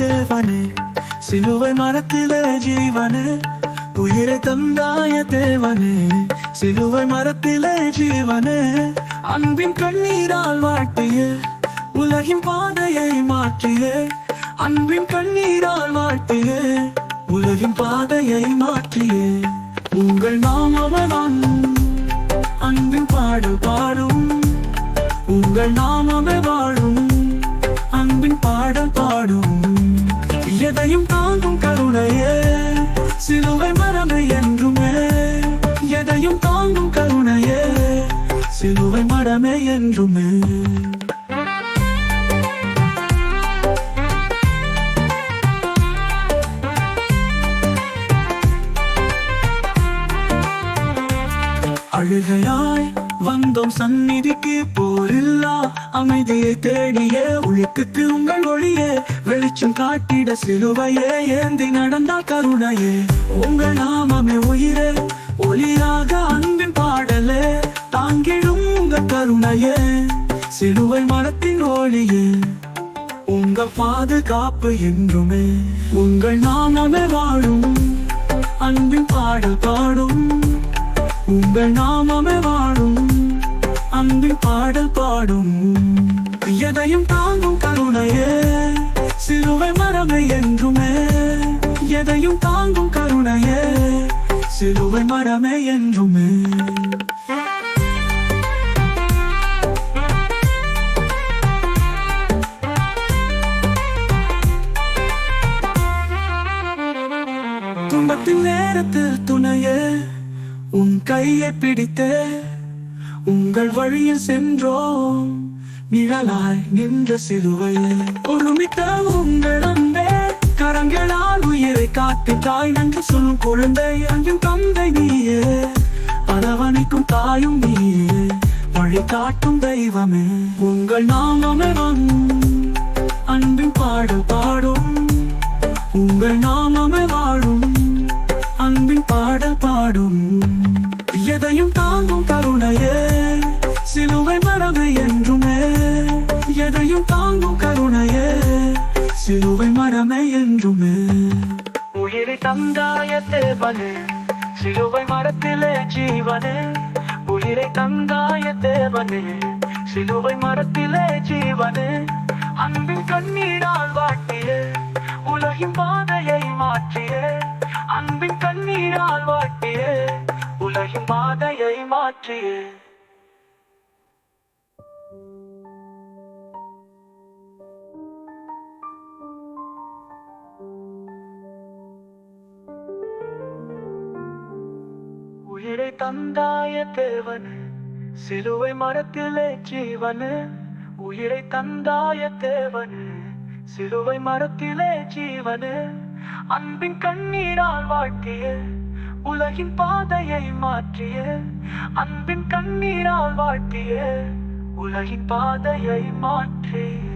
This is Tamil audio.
தேவனே சிலுவை மரத்திலே ஜீவனே உயிரை தந்தாய தேவனே சிலுவை மரத்திலே ஜீவனே. அன்பின் கண்ணீரால் வாழ்த்திய உலகின் பாதையை மாற்றிய அன்பின் கண்ணீரால் வாழ்த்திய உலகின் பாதையை மாற்றிய. உங்கள் நாமவன் அன்பின் பாடு பாடும். உங்கள் நாமமே வாழும் அன்பின் பாடல் பாடும். எதையும் தாங்கும் கருணையே சிலுவை மரமே என்றுமே. எதையும் தாங்கும் கருணையே சிலுவை மரமே என்றுமே. அழுகையாய் வந்தோம் சந்நிதிக்கு போரில்லா. அமைதியை தேடிய உழைக்குக்கு உங்கள் ஒளியே. வெளிச்சம் காட்டிட சிலுவையே ஏந்தி நடந்தா கருணையே. உங்கள் நாமமே உயிரே ஒளியாக அன்பின் பாடலே. தாங்கிடும் உங்க கருணையே. சிலுவை மரத்தின் ஒளியே. உங்க பாதுகாப்பு என்றுமே. உங்கள் நாமமே வாழும். அன்பின் பாடல் பாடும். உங்கள் நாமமே வாழும். அன்பின் பாடல் பாடும். எதையும் தாங்கும் கருணையே சிறுவை மரமே என்றுமே. எதையும் தாங்கும் கருணையே சிலுவை மரமே என்றுமே. துன்பத்தின் நேரத்தில் துணையே உன் கையை பிடித்தே. உங்கள் வழியில் சென்றோம். நிழலாய் நின்ற சிலுவையே ஒருமித்த உங்கள் அன்பே கரங்களால் உயிரை காத்து தாய் நன்றி சொல்லும் குழந்தை அங்கும் தந்தை நீயே. அரவணைக்கும் தாயும் நீயே. வழி காட்டும் தெய்வமே உங்கள் நாமமே அன்பின் பாடல் பாடும். உங்கள் நாமமே வாழும் அன்பின் பாடல் பாடும். எதையும் தாங்கும் கருணையே சிலுவை மரபு என்றுமே எதையும் தாங்கும் கருணையே சிலுவை மரமே என்றுமே. உயிரை தந்தாய தேவனே சிலுவை மரத்திலே ஜீவனே. உயிரை தந்தாய தேவனே சிலுவை மரத்திலே ஜீவனே. அன்பின் கண்ணீரால் வாட்டிய உலகின் பாதையை மாற்றிய. அன்பின் கண்ணீரால் வாட்டிய உலகின் பாதையை மாற்றிய. உயிரை தந்தாய தேவன் சிலுவை மரத்திலே ஜீவனே. உயிரை தந்தாய தேவன் சிலுவை மரத்திலே ஜீவனே. அன்பின் கண்ணீரால் வாழ்த்திய உலகின் பாதையை மாற்றிய. அன்பின் கண்ணீரால் வாழ்த்திய உலகின் பாதையை மாற்றிய.